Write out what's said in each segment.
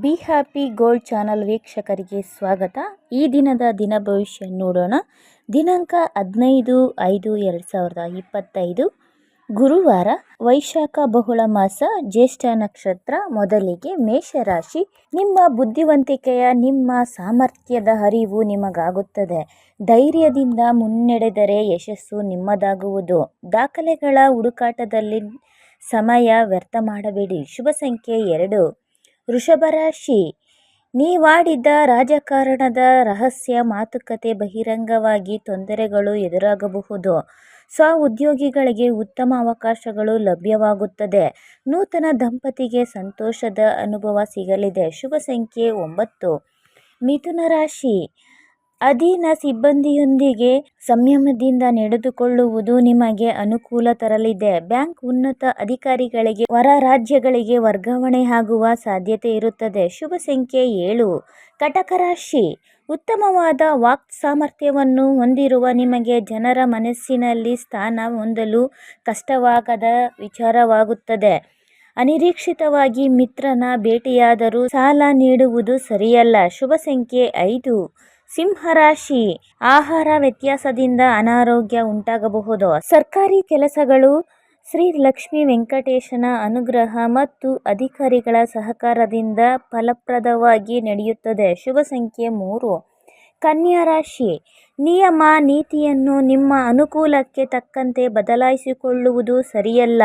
Be happy gold channel ವೀಕ್ಷಕರಿಗೆ ಸ್ವಾಗತ. ಈ ದಿನದ ದಿನ ಭವಿಷ್ಯ ನೋಡೋಣ. ದಿನಾಂಕ ಹದಿನೈದು ಐದು ಎರಡು ಸಾವಿರದ ಇಪ್ಪತ್ತೈದು. ಗುರುವಾರ ವೈಶಾಖ ಬಹುಳ ಮಾಸ, ಜ್ಯೇಷ್ಠ ನಕ್ಷತ್ರ ಮೊದಲಿಗೆ ಮೇಷರಾಶಿ. ನಿಮ್ಮ ಬುದ್ಧಿವಂತಿಕೆಯ, ನಿಮ್ಮ ಸಾಮರ್ಥ್ಯದ ಅರಿವು ನಿಮಗಾಗುತ್ತದೆ. ಧೈರ್ಯದಿಂದ ಮುನ್ನಡೆದರೆ ಯಶಸ್ಸು ನಿಮ್ಮದಾಗುವುದು. ದಾಖಲೆಗಳ ಹುಡುಕಾಟದಲ್ಲಿ ಸಮಯ ವ್ಯರ್ಥ ಮಾಡಬೇಡಿ. ಶುಭ ಸಂಖ್ಯೆ ಎರಡು. ವೃಷಭ ರಾಶಿ, ನೀವಾಡಿದ ರಾಜಕಾರಣದ ರಹಸ್ಯ ಮಾತುಕತೆ ಬಹಿರಂಗವಾಗಿ ತೊಂದರೆಗಳು ಎದುರಾಗಬಹುದು. ಸ್ವ ಉದ್ಯೋಗಿಗಳಿಗೆ ಉತ್ತಮ ಅವಕಾಶಗಳು ಲಭ್ಯವಾಗುತ್ತದೆ. ನೂತನ ದಂಪತಿಗೆ ಸಂತೋಷದ ಅನುಭವ ಸಿಗಲಿದೆ. ಶುಭ ಸಂಖ್ಯೆ ಒಂಬತ್ತು. ಮಿಥುನ ರಾಶಿ ಅಧೀನ ಸಿಬ್ಬಂದಿಯೊಂದಿಗೆ ಸಂಯಮದಿಂದ ನಡೆದುಕೊಳ್ಳುವುದು ನಿಮಗೆ ಅನುಕೂಲ ತರಲಿದೆ. ಬ್ಯಾಂಕ್ ಉನ್ನತ ಅಧಿಕಾರಿಗಳಿಗೆ, ಹೊರ ರಾಜ್ಯಗಳಿಗೆ ವರ್ಗಾವಣೆ ಆಗುವ ಸಾಧ್ಯತೆ ಇರುತ್ತದೆ. ಶುಭ ಸಂಖ್ಯೆ ಏಳು. ಕಟಕ ರಾಶಿ. ಉತ್ತಮವಾದ ವಾಕ್ ಸಾಮರ್ಥ್ಯವನ್ನು ಹೊಂದಿರುವ ನಿಮಗೆ ಜನರ ಮನಸ್ಸಿನಲ್ಲಿ ಸ್ಥಾನ ಹೊಂದಲು ಕಷ್ಟವಾಗದ ವಿಚಾರವಾಗುತ್ತದೆ. ಅನಿರೀಕ್ಷಿತವಾಗಿ ಮಿತ್ರನ ಭೇಟಿಯಾದರೂ ಸಾಲ ನೀಡುವುದು ಸರಿಯಲ್ಲ. ಶುಭ ಸಂಖ್ಯೆ ಐದು. ಸಿಂಹರಾಶಿ. ಆಹಾರ ವ್ಯತ್ಯಾಸದಿಂದ ಅನಾರೋಗ್ಯ ಉಂಟಾಗಬಹುದು. ಸರ್ಕಾರಿ ಕೆಲಸಗಳು, ಶ್ರೀ ಲಕ್ಷ್ಮೀ ವೆಂಕಟೇಶನ ಅನುಗ್ರಹ ಮತ್ತು ಅಧಿಕಾರಿಗಳ ಸಹಕಾರದಿಂದ ಫಲಪ್ರದವಾಗಿ ನಡೆಯುತ್ತದೆ. ಶುಭ ಸಂಖ್ಯೆ ಮೂರು. ಕನ್ಯಾ ರಾಶಿ, ನಿಯಮ ನೀತಿಯನ್ನು ನಿಮ್ಮ ಅನುಕೂಲಕ್ಕೆ ತಕ್ಕಂತೆ ಬದಲಾಯಿಸಿಕೊಳ್ಳುವುದು ಸರಿಯಲ್ಲ.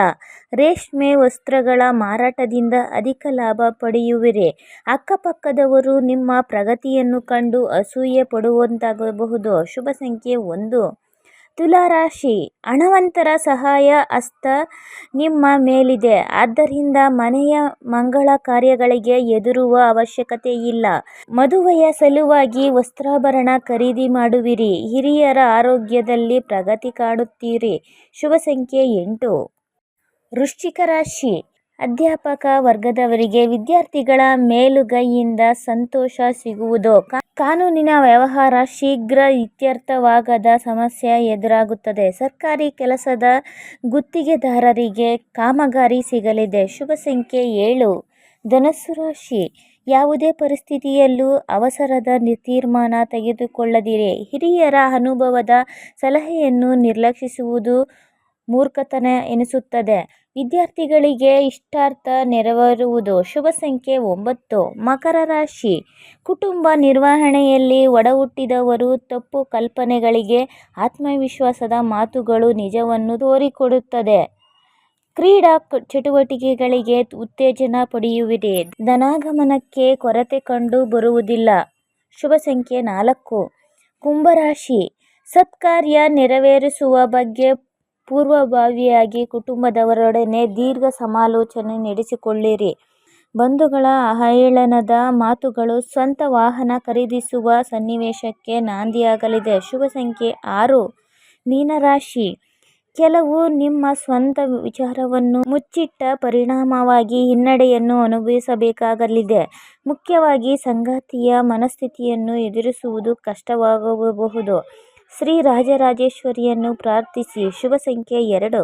ರೇಷ್ಮೆ ವಸ್ತ್ರಗಳ ಮಾರಾಟದಿಂದ ಅಧಿಕ ಲಾಭ ಪಡೆಯುವಿರಿ. ಅಕ್ಕಪಕ್ಕದವರು ನಿಮ್ಮ ಪ್ರಗತಿಯನ್ನು ಕಂಡು ಅಸೂಯೆ ಪಡುವಂತಾಗಬಹುದು. ಶುಭ ಸಂಖ್ಯೆ ಒಂದು. ತುಲಾರಾಶಿ. ಹಣವಂತರ ಸಹಾಯ ಹಸ್ತ ನಿಮ್ಮ ಮೇಲಿದೆ. ಆದ್ದರಿಂದ ಮನೆಯ ಮಂಗಳ ಕಾರ್ಯಗಳಿಗೆ ಎದುರುವ ಅವಶ್ಯಕತೆ ಇಲ್ಲ. ಮದುವೆಯ ಸಲುವಾಗಿ ವಸ್ತ್ರಾಭರಣ ಖರೀದಿ ಮಾಡುವಿರಿ. ಹಿರಿಯರ ಆರೋಗ್ಯದಲ್ಲಿ ಪ್ರಗತಿ ಕಾಣುತ್ತೀರಿ. ಶುಭ ಸಂಖ್ಯೆ ಎಂಟು. ವೃಶ್ಚಿಕ ರಾಶಿ. ಅಧ್ಯಾಪಕ ವರ್ಗದವರಿಗೆ ವಿದ್ಯಾರ್ಥಿಗಳ ಮೇಲುಗೈಯಿಂದ ಸಂತೋಷ ಸಿಗುವುದು. ಕಾನೂನಿನ ವ್ಯವಹಾರ ಶೀಘ್ರ ಇತ್ಯರ್ಥವಾಗದ ಸಮಸ್ಯೆ ಎದುರಾಗುತ್ತದೆ. ಸರ್ಕಾರಿ ಕೆಲಸದ ಗುತ್ತಿಗೆದಾರರಿಗೆ ಕಾಮಗಾರಿ ಸಿಗಲಿದೆ. ಶುಭ ಸಂಖ್ಯೆ ಏಳು. ಧನಸ್ಸು ರಾಶಿ. ಯಾವುದೇ ಪರಿಸ್ಥಿತಿಯಲ್ಲೂ ಅವಸರದ ತೀರ್ಮಾನ ತೆಗೆದುಕೊಳ್ಳದಿರಿ. ಹಿರಿಯರ ಅನುಭವದ ಸಲಹೆಯನ್ನು ನಿರ್ಲಕ್ಷಿಸುವುದು ಮೂರ್ಖತನ ಎನಿಸುತ್ತದೆ. ವಿದ್ಯಾರ್ಥಿಗಳಿಗೆ ಇಷ್ಟಾರ್ಥ ನೆರವೇರುವುದು ಶುಭ ಸಂಖ್ಯೆ ಒಂಬತ್ತು. ಮಕರ ರಾಶಿ. ಕುಟುಂಬ ನಿರ್ವಹಣೆಯಲ್ಲಿ ಒಡಹುಟ್ಟಿದವರು ತಪ್ಪು ಕಲ್ಪನೆಗಳಿಗೆ ಆತ್ಮವಿಶ್ವಾಸದ ಮಾತುಗಳು ನಿಜವನ್ನು ತೋರಿಕೊಡುತ್ತದೆ. ಕ್ರೀಡಾ ಚಟುವಟಿಕೆಗಳಿಗೆ ಉತ್ತೇಜನ ಪಡೆಯುವಿದೆ ಧನಾಗಮನಕ್ಕೆ ಕೊರತೆ ಕಂಡು ಬರುವುದಿಲ್ಲ. ಶುಭ ಸಂಖ್ಯೆ ನಾಲ್ಕು. ಕುಂಭರಾಶಿ ಸತ್ಕಾರ್ಯ ನೆರವೇರಿಸುವ ಬಗ್ಗೆ ಪೂರ್ವಭಾವಿಯಾಗಿ ಕುಟುಂಬದವರೊಡನೆ ದೀರ್ಘ ಸಮಾಲೋಚನೆ ನಡೆಸಿಕೊಳ್ಳಿರಿ. ಬಂಧುಗಳ ಆಹೇಳನದ ಮಾತುಗಳು ಸ್ವಂತ ವಾಹನ ಖರೀದಿಸುವ ಸನ್ನಿವೇಶಕ್ಕೆ ನಾಂದಿಯಾಗಲಿದೆ. ಶುಭ ಸಂಖ್ಯೆ ಆರು, ಮೀನರಾಶಿ. ಕೆಲವು ನಿಮ್ಮ ಸ್ವಂತ ವಿಚಾರವನ್ನು ಮುಚ್ಚಿಟ್ಟ ಪರಿಣಾಮವಾಗಿ ಹಿನ್ನಡೆಯನ್ನು ಅನುಭವಿಸಬೇಕಾಗಲಿದೆ. ಮುಖ್ಯವಾಗಿ ಸಂಗಾತಿಯ ಮನಸ್ಥಿತಿಯನ್ನು ಎದುರಿಸುವುದು ಕಷ್ಟವಾಗಬಹುದು. ಶ್ರೀ ರಾಜರಾಜೇಶ್ವರಿಯನ್ನು ಪ್ರಾರ್ಥಿಸಿ ಶುಭ ಸಂಖ್ಯೆ ಎರಡು.